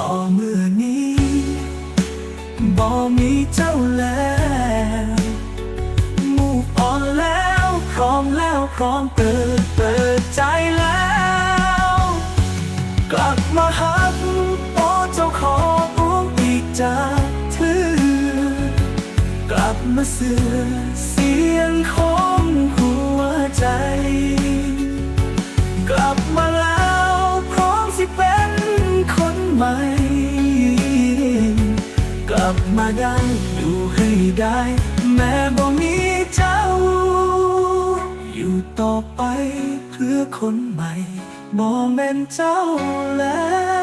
ต่อเมื่อนี้บ่มีเจ้าแล้วมูกอ่อนแล้วพร้อมแล้วพร้อมเปิดเปิดใจแล้ว กลับมาหักโอเจ้าของอ้วงอีกจากเธอกลับมาเสือเสียงของหัวใจ กลับมา ลับมาได้อยู่ให้ได้ แม้บ่มีเจ้า อยู่ต่อไปเพื่อคนใหม่บ่แม่นเจ้าแล้ว